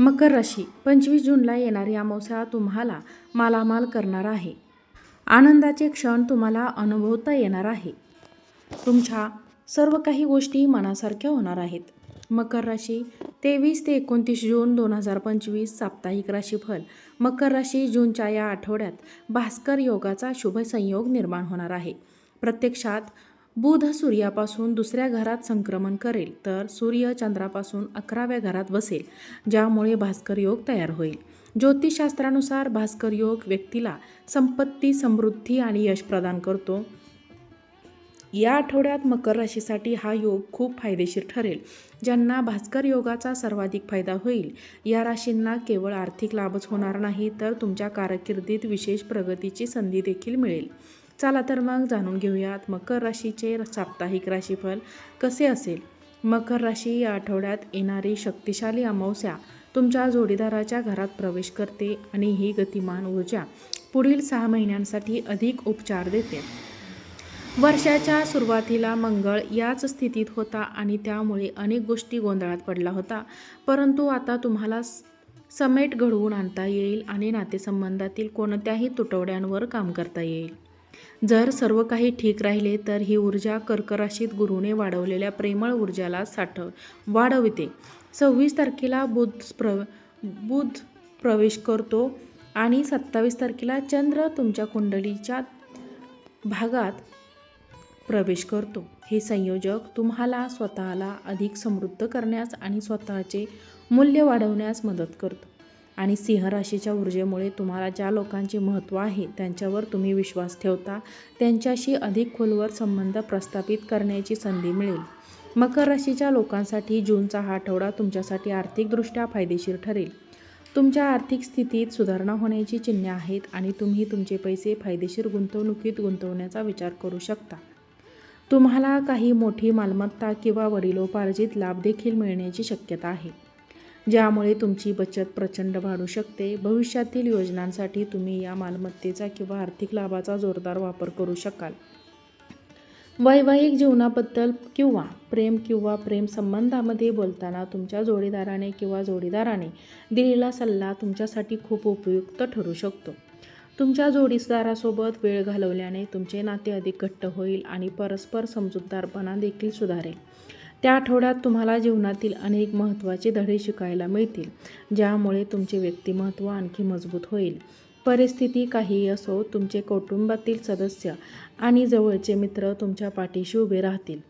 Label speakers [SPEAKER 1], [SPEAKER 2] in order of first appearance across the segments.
[SPEAKER 1] मकर राशी पंचवीस जूनला येणारी अमावस्या तुम्हाला मालामाल करणार आहे. आनंदाचे क्षण तुम्हाला अनुभवता येणार आहे. तुमच्या सर्व काही गोष्टी मनासारख्या होणार आहेत. मकर राशी तेवीस ते एकोणतीस जून दोन हजार पंचवीस साप्ताहिक राशीफल. मकर राशी जूनच्या या आठवड्यात भास्कर योगाचा शुभ संयोग निर्माण होणार आहे. प्रत्यक्षात बुध सूर्यापासून दुसऱ्या घरात संक्रमण करेल तर सूर्य चंद्रापासून अकराव्या घरात बसेल ज्यामुळे भास्कर योग तयार होईल. ज्योतिषशास्त्रानुसार भास्कर योग व्यक्तीला संपत्ती समृद्धी आणि यश प्रदान करतो. या आठवड्यात मकर राशीसाठी हा योग खूप फायदेशीर ठरेल ज्यांना भास्कर योगाचा सर्वाधिक फायदा होईल. या राशींना केवळ आर्थिक लाभच होणार नाही तर तुमच्या कारकिर्दीत विशेष प्रगतीची संधी देखील मिळेल. चला तर मग जाणून घेऊयात मकर राशीचे साप्ताहिक राशीफल कसे असेल? मकर राशी या आठवड्यात येणारी शक्तिशाली अमावस्या तुमच्या जोडीदाराच्या घरात प्रवेश करते आणि ही गतिमान ऊर्जा पुढील सहा महिन्यांसाठी अधिक उपचार देते. वर्षाच्या सुरुवातीला मंगळ याच स्थितीत होता आणि त्यामुळे अनेक गोष्टी गोंधळात पडला होता. परंतु आता तुम्हाला समेट घडवून आणता येईल आणि नातेसंबंधातील कोणत्याही तुटवड्यांवर काम करता येईल. जर सर्व काही ठीक राहिले तर ही ऊर्जा कर्कराशीत गुरुने वाढवलेल्या प्रेमळ ऊर्जाला साठव वाढविते. सव्वीस तारखेला बुध प्र बुध प्रवेश करतो आणि सत्तावीस तारखेला चंद्र तुमच्या कुंडलीच्या भागात प्रवेश करतो. हे संयोजक तुम्हाला स्वतःला अधिक समृद्ध करण्यास आणि स्वतःचे मूल्य वाढवण्यास मदत करतो. आणि सिंह राशीच्या ऊर्जेमुळे तुम्हाला ज्या लोकांचे महत्त्व आहे त्यांच्यावर तुम्ही विश्वास ठेवता त्यांच्याशी अधिक खोलवर संबंध प्रस्थापित करण्याची संधी मिळेल. मकर राशीच्या लोकांसाठी जूनचा हा आठवडा तुमच्यासाठी आर्थिकदृष्ट्या फायदेशीर ठरेल. तुमच्या आर्थिक स्थितीत सुधारणा होण्याची चिन्हे आहेत आणि तुम्ही तुमचे पैसे फायदेशीर गुंतवणुकीत गुंतवण्याचा विचार करू शकता. तुम्हाला काही मोठी मालमत्ता किंवा वडिलोपार्जित लाभ देखील मिळण्याची शक्यता आहे. ज्यामुळे तुमची बचत प्रचंड वाढू शकते. भविष्यातील योजनांसाठी तुम्ही या मालमत्तेचा किंवा आर्थिक लाभाचा जोरदार वापर करू शकाल. वैवाहिक जीवनाबद्दल किंवा प्रेम किंवा प्रेम संबंधामध्ये बोलताना तुमच्या जोडीदाराने किंवा जोडीदाराने दिलेला सल्ला तुमच्यासाठी खूप उपयुक्त ठरू शकतो. तुमच्या जोडीदारासोबत वेळ घालवल्याने तुमचे नाते अधिक घट्ट होईल आणि परस्पर समजूतदारपणा देखील सुधारेल. त्या आठवड्यात तुम्हाला जीवनातील अनेक महत्त्वाचे धडे शिकायला मिळतील ज्यामुळे तुमचे व्यक्तिमत्व आणखी मजबूत होईल. परिस्थिती काहीही असो तुमचे कौटुंबातील सदस्य आणि जवळचे मित्र तुमच्या पाठीशी उभे राहतील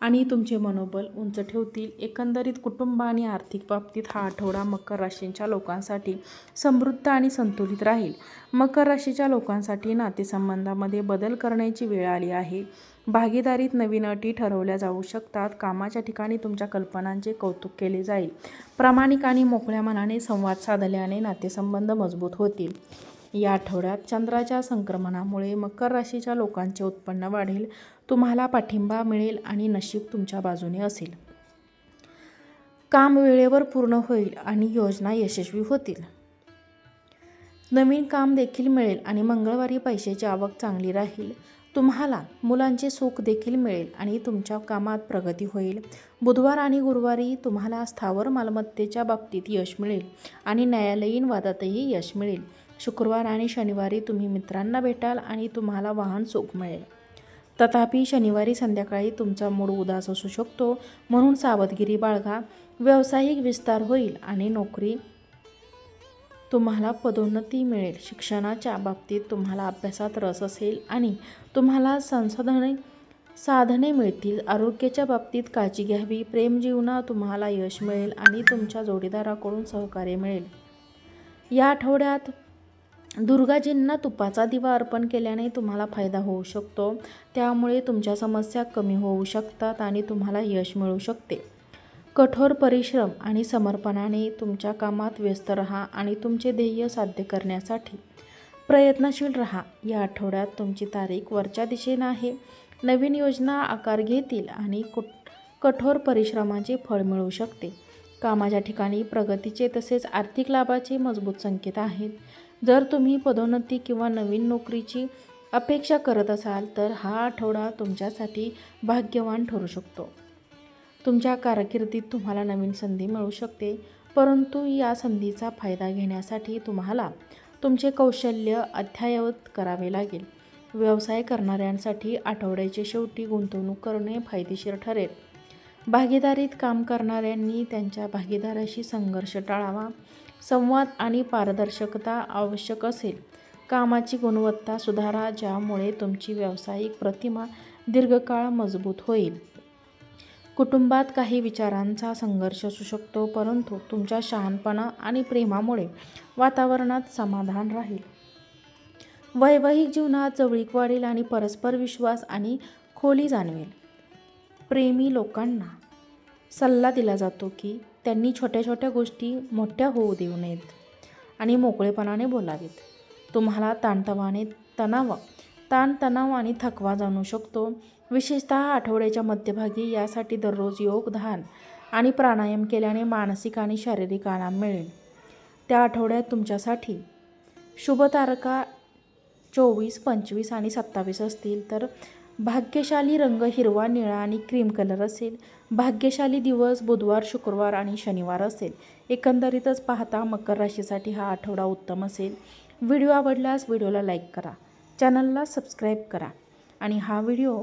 [SPEAKER 1] आणि तुमचे मनोबल उंच ठेवतील. एकंदरीत कुटुंब आणि आर्थिक बाबतीत हा आठवडा मकर राशींच्या लोकांसाठी समृद्ध आणि संतुलित राहील. मकर राशीच्या लोकांसाठी नातेसंबंधामध्ये बदल करण्याची वेळ आली आहे. भागीदारीत नवीन अटी ठरवल्या जाऊ शकतात. कामाच्या ठिकाणी तुमच्या कल्पनांचे कौतुक केले जाईल. प्रामाणिक आणि मोकळ्या मनाने संवाद साधल्याने नातेसंबंध मजबूत होतील. या आठवड्यात चंद्राच्या संक्रमणामुळे मकर राशीच्या लोकांचे उत्पन्न वाढेल. तुम्हाला पाठिंबा मिळेल आणि नशीब तुमच्या बाजूने असेल. काम वेळेवर पूर्ण होईल आणि योजना यशस्वी होतील. नवीन काम देखील मिळेल आणि मंगळवारी पैशाची आवक चांगली राहील. तुम्हाला मुलांचे सुख देखील मिळेल आणि तुमच्या कामात प्रगती होईल. बुधवार आणि गुरुवारी तुम्हाला स्थावर मालमत्तेच्या बाबतीत यश मिळेल आणि न्यायालयीन वादातही यश मिळेल. शुक्रवार आणि शनिवारी तुम्ही मित्रांना भेटाल आणि तुम्हाला वाहन सुख मिळेल. तथापि शनिवारी संध्याकाळी तुमचा मूड उदास असू शकतो. म्हणून सावधगिरी बाळगा. व्यावसायिक विस्तार होईल आणि नोकरी तुम्हाला पदोन्नती मिळेल. शिक्षणाच्या बाबतीत तुम्हाला अभ्यासात रस असेल आणि तुम्हाला संसाधने साधने मिळतील. आरोग्याच्या बाबतीत काळजी घ्यावी. प्रेमजीवनात तुम्हाला यश मिळेल आणि तुमच्या जोडीदाराकडून सहकार्य मिळेल. या आठवड्यात दुर्गाजींना तुपाचा दिवा अर्पण केल्याने तुम्हाला फायदा होऊ शकतो. त्यामुळे तुमच्या समस्या कमी होऊ शकतात आणि तुम्हाला यश मिळू शकते. कठोर परिश्रम आणि समर्पणाने तुमच्या कामात व्यस्त रहा आणि तुमचे ध्येय साध्य करण्यासाठी प्रयत्नशील रहा. या आठवड्यात तुमची तारीख वरच्या दिशेनं आहे. नवीन योजना आकार घेतील आणि कुट कठोर परिश्रमाचे फळ मिळू शकते. कामाच्या ठिकाणी प्रगतीचे तसेच आर्थिक लाभाचे मजबूत संकेत आहेत. जर तुम्ही पदोन्नती किंवा नवीन नोकरीची अपेक्षा करत असाल तर हा आठवडा तुमच्यासाठी भाग्यवान ठरू शकतो. तुमच्या कारकिर्दीत तुम्हाला नवीन संधी मिळू शकते. परंतु या संधीचा फायदा घेण्यासाठी तुम्हाला तुमचे कौशल्य अद्ययावत करावे लागेल. व्यवसाय करणाऱ्यांसाठी आठवड्याच्या शेवटी गुंतवणूक करणे फायदेशीर ठरेल. भागीदारीत काम करणाऱ्यांनी त्यांच्या भागीदाराशी संघर्ष टाळावा. संवाद आणि पारदर्शकता आवश्यक असेल. कामाची गुणवत्ता सुधारा ज्यामुळे तुमची व्यावसायिक प्रतिमा दीर्घकाळ मजबूत होईल. कुटुंबात काही विचारांचा संघर्ष असू शकतो परंतु तुमच्या शहाणपणा आणि प्रेमामुळे वातावरणात समाधान राहील. वैवाहिक जीवनात जवळीक वाढेल आणि परस्पर विश्वास आणि खोली जाणवेल. प्रेमी लोकांना सल्ला दिला जातो की त्यांनी छोट्या छोट्या गोष्टी मोठ्या होऊ देऊ नयेत आणि मोकळेपणाने बोलावेत. तुम्हाला ताणतवाने तणाव ताणतणाव आणि थकवा जाणू शकतो. विशेषतः आठवड्याच्या मध्यभागी यासाठी दररोज योग ध्यान आणि प्राणायाम केल्याने मानसिक आणि शारीरिक आराम मिळेल. त्या आठवड्यात तुमच्यासाठी शुभ तारका चोवीस पंचवीस आणि सत्तावीस असतील तर भाग्यशाली रंग हिरवा निळा आणि क्रीम कलर असेल. भाग्यशाली दिवस बुधवार शुक्रवार आणि शनिवार असेल. एकंदरीतच पाहता मकर राशीसाठी हा आठवडा उत्तम असेल. व्हिडिओ आवडल्यास व्हिडिओला लाईक करा. चॅनलला सबस्क्राईब करा. आणि हा व्हिडिओ